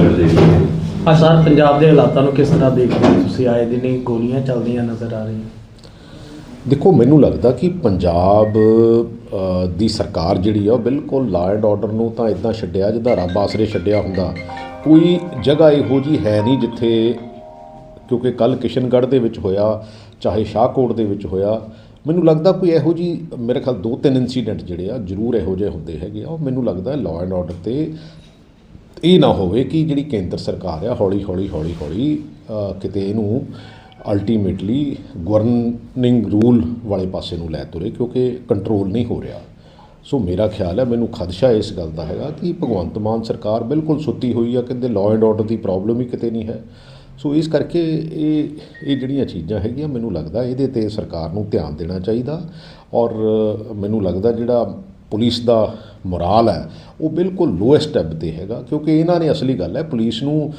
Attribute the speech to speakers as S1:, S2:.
S1: Government ਦੇ ਰਹੀ ਹੈ
S2: ਸਰ ਪੰਜਾਬ ਦੇ ਹਾਲਾਤਾਂ ਨੂੰ ਕਿਸ ਤਰ੍ਹਾਂ ਦੇਖਦੇ ਹੋ ਤੁਸੀਂ? ਆਏ ਦਿਨ ਹੀ ਗੋਲੀਆਂ ਚੱਲਦੀਆਂ ਨਜ਼ਰ ਆ ਰਹੀਆਂ।
S3: ਦੇਖੋ ਮੈਨੂੰ ਲੱਗਦਾ ਕਿ ਪੰਜਾਬ ਅ, ਦੀ ਸਰਕਾਰ ਜਿਹੜੀ ਆ ਉਹ ਬਿਲਕੁਲ ਲਾ ਐਂਡ ਆਰਡਰ ਨੂੰ ਤਾਂ ਇਦਾਂ ਛੱਡਿਆ ਜਿੱਦਾਂ ਰੱਬ ਆਸਰੇ ਛੱਡਿਆ ਹੁੰਦਾ। ਕੋਈ ਜਗ੍ਹਾ ਇਹੋ ਜੀ ਹੈ ਨਹੀਂ ਜਿੱਥੇ ਕਿਉਂਕਿ ਕੱਲ ਕਿਸ਼ਨਗੜ੍ਹ ਦੇ ਵਿੱਚ ਹੋਇਆ ਚਾਹੇ ਸ਼ਾਹਕੋਟ ਦੇ ਵਿੱਚ ਹੋਇਆ ਮੈਨੂੰ ਲੱਗਦਾ ਕੋਈ ਇਹੋ ਜੀ ਮੇਰੇ ਖਿਆਲ ਦੋ ਤਿੰਨ ਇਨਸੀਡੈਂਟ ਜਿਹੜੇ ਆ ਜ਼ਰੂਰ ਇਹੋ ਜਿਹੇ ਹੁੰਦੇ ਹੈਗੇ ਆ। ਉਹ ਮੈਨੂੰ ਲੱਗਦਾ ਲਾ ਐਂਡ ਆਰਡਰ ਤੇ ਇਹ ਨਾ ਹੋਵੇ ਕਿ ਜਿਹੜੀ ਕੇਂਦਰ ਸਰਕਾਰ ਆ, ਹੌਲੀ ਹੌਲੀ ਹੌਲੀ ਹੌਲੀ ਕਿਤੇ ਇਹਨੂੰ ਅਲਟੀਮੇਟਲੀ ਗਵਰਨਿੰਗ ਰੂਲ ਵਾਲੇ ਪਾਸੇ ਨੂੰ ਲੈ ਤੁਰੇ, ਕਿਉਂਕਿ ਕੰਟਰੋਲ ਨਹੀਂ ਹੋ ਰਿਹਾ। ਸੋ ਮੇਰਾ ਖਿਆਲ ਹੈ, ਮੈਨੂੰ ਖਦਸ਼ਾ ਇਸ ਗੱਲ ਦਾ ਹੈਗਾ ਕਿ ਭਗਵੰਤ ਮਾਨ ਸਰਕਾਰ ਬਿਲਕੁਲ ਸੁੱਤੀ ਹੋਈ ਆ, ਕਹਿੰਦੇ ਲਾਅ ਐਂਡ ਆਰਡਰ ਦੀ ਪ੍ਰੋਬਲਮ ਹੀ ਕਿਤੇ ਨਹੀਂ ਹੈ। ਸੋ ਇਸ ਕਰਕੇ ਇਹ ਇਹ ਜਿਹੜੀਆਂ ਚੀਜ਼ਾਂ ਹੈਗੀਆਂ, ਮੈਨੂੰ ਲੱਗਦਾ ਇਹਦੇ ਤੇ ਸਰਕਾਰ ਨੂੰ ਧਿਆਨ ਦੇਣਾ ਚਾਹੀਦਾ ਔਰ ਮੈਨੂੰ ਲੱਗਦਾ ਜਿਹੜਾ ਪੁਲਿਸ ਦਾ ਮੋਰਾਲ ਹੈ, ਉਹ ਬਿਲਕੁਲ ਲੋਐਸਟ ਟੈਬ ਤੇ ਹੈਗਾ, ਕਿਉਂਕਿ ਇਹਨਾਂ ਨੇ ਅਸਲੀ ਗੱਲ ਹੈ, ਪੁਲਿਸ ਨੂੰ